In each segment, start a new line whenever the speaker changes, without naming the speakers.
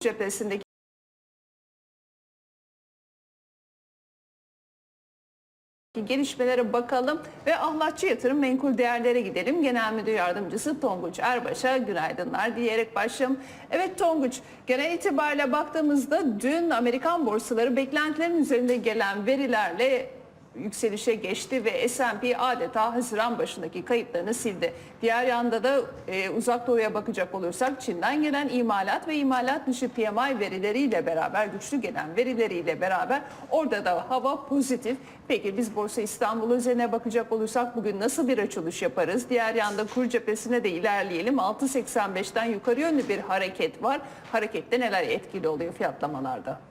cephesindeki gelişmelere bakalım ve ahlatçı yatırım menkul değerlere gidelim. Genel Müdür Yardımcısı Tonguç Erbaş'a günaydınlar diyerek başlayalım. Evet Tonguç, genel itibariyle baktığımızda dün Amerikan borsaları beklentilerin üzerinde gelen verilerle yükselişe geçti ve S&P adeta Haziran başındaki kayıplarını sildi. Diğer yanda da e, uzak doğuya bakacak olursak Çin'den gelen imalat ve imalat dışı PMI verileriyle beraber güçlü gelen verileriyle beraber orada da hava pozitif. Peki biz Borsa İstanbul üzerine bakacak olursak bugün nasıl bir açılış yaparız? Diğer yanda kur cephesine de ilerleyelim. 6.85'ten yukarı yönlü bir hareket var. Harekette neler etkili oluyor fiyatlamalarda?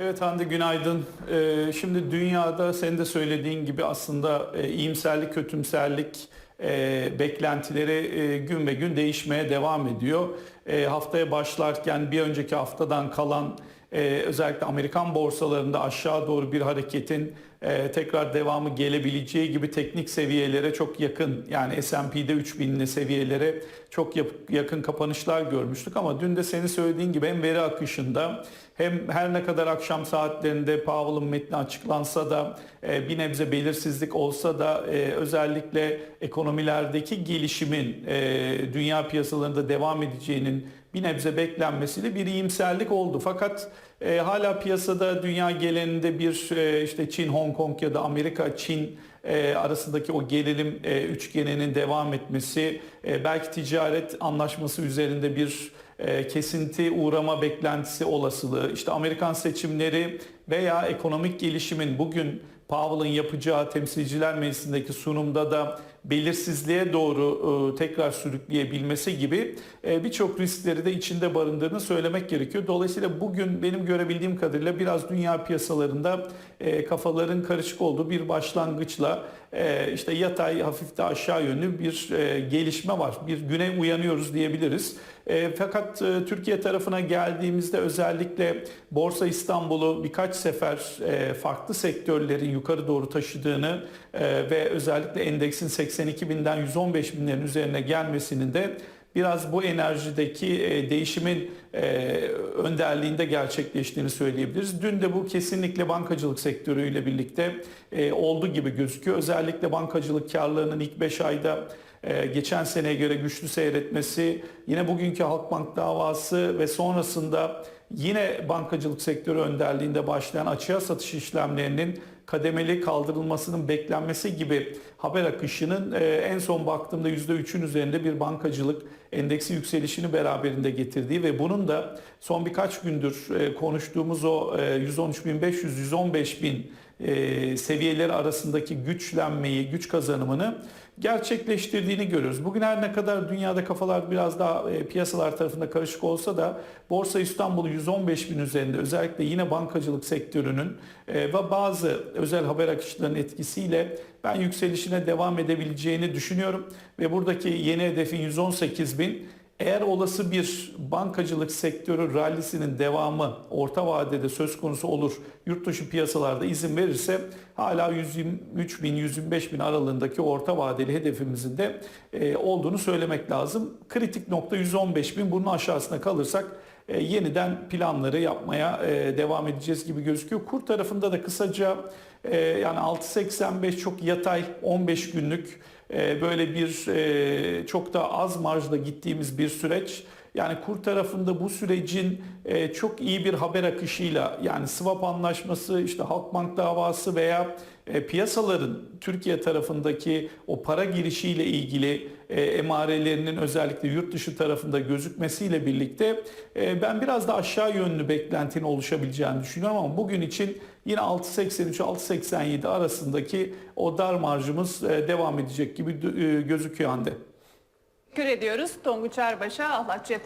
Evet Hande günaydın. Ee, şimdi dünyada senin de söylediğin gibi aslında e, iyimserlik, kötümserlik e, beklentileri e, gün ve gün değişmeye devam ediyor. E, haftaya başlarken bir önceki haftadan kalan e, özellikle Amerikan borsalarında aşağı doğru bir hareketin e, tekrar devamı gelebileceği gibi teknik seviyelere çok yakın yani S&P'de 3000'li seviyelere çok yakın kapanışlar görmüştük. Ama dün de senin söylediğin gibi hem veri akışında hem her ne kadar akşam saatlerinde Powell'ın metni açıklansa da e, bir nebze belirsizlik olsa da e, özellikle ekonomilerdeki gelişimin e, dünya piyasalarında devam edeceğinin bir nebze beklenmesiyle bir iyimserlik oldu. Fakat e, hala piyasada dünya geleninde bir e, işte Çin, Hong Kong ya da Amerika, Çin e, arasındaki o gerilim e, üçgeninin devam etmesi, e, belki ticaret anlaşması üzerinde bir e, kesinti uğrama beklentisi olasılığı, işte Amerikan seçimleri veya ekonomik gelişimin bugün Powell'ın yapacağı temsilciler meclisindeki sunumda da belirsizliğe doğru e, tekrar sürükleyebilmesi gibi e, birçok riskleri de içinde barındırdığını söylemek gerekiyor. Dolayısıyla bugün benim görebildiğim kadarıyla biraz dünya piyasalarında e, kafaların karışık olduğu bir başlangıçla işte yatay hafif de aşağı yönlü bir gelişme var. Bir güne uyanıyoruz diyebiliriz. E, fakat e, Türkiye tarafına geldiğimizde özellikle Borsa İstanbul'u birkaç sefer e, farklı sektörlerin yukarı doğru taşıdığını e, ve özellikle endeksin 82 binden 115 binlerin üzerine gelmesinin de biraz bu enerjideki e, değişimin e, önderliğinde gerçekleştiğini söyleyebiliriz. Dün de bu kesinlikle bankacılık sektörüyle birlikte e, olduğu gibi gözüküyor. Özellikle bankacılık karlarının ilk 5 ayda e, geçen seneye göre güçlü seyretmesi, yine bugünkü Halkbank davası ve sonrasında yine bankacılık sektörü önderliğinde başlayan açığa satış işlemlerinin kademeli kaldırılmasının beklenmesi gibi haber akışının e, en son baktığımda %3'ün üzerinde bir bankacılık endeksi yükselişini beraberinde getirdiği ve bunun da son birkaç gündür e, konuştuğumuz o e, 113.500-115.000 e, seviyeleri arasındaki güçlenmeyi, güç kazanımını gerçekleştirdiğini görüyoruz. Bugün her ne kadar dünyada kafalar biraz daha e, piyasalar tarafında karışık olsa da Borsa İstanbul 115 bin üzerinde özellikle yine bankacılık sektörünün e, ve bazı özel haber akışlarının etkisiyle ben yükselişine devam edebileceğini düşünüyorum. Ve buradaki yeni hedefin 118 bin eğer olası bir bankacılık sektörü rallisinin devamı orta vadede söz konusu olur, yurt dışı piyasalarda izin verirse hala 123 bin, 125 bin aralığındaki orta vadeli hedefimizin de e, olduğunu söylemek lazım. Kritik nokta 115 bin, bunun aşağısına kalırsak e, yeniden planları yapmaya e, devam edeceğiz gibi gözüküyor. Kur tarafında da kısaca yani 6.85 çok yatay 15 günlük böyle bir e, çok da az marjla gittiğimiz bir süreç. Yani kur tarafında bu sürecin e, çok iyi bir haber akışıyla yani swap anlaşması, işte Halkbank davası veya e, piyasaların Türkiye tarafındaki o para girişiyle ilgili e, emarelerinin özellikle yurt dışı tarafında gözükmesiyle birlikte e, ben biraz da aşağı yönlü beklentinin oluşabileceğini düşünüyorum ama bugün için yine 6.83-6.87 arasındaki o dar marjımız e, devam edecek gibi e, gözüküyor Hande.
Teşekkür ediyoruz Tonguç Erbaş'a, ahlatçı yatırım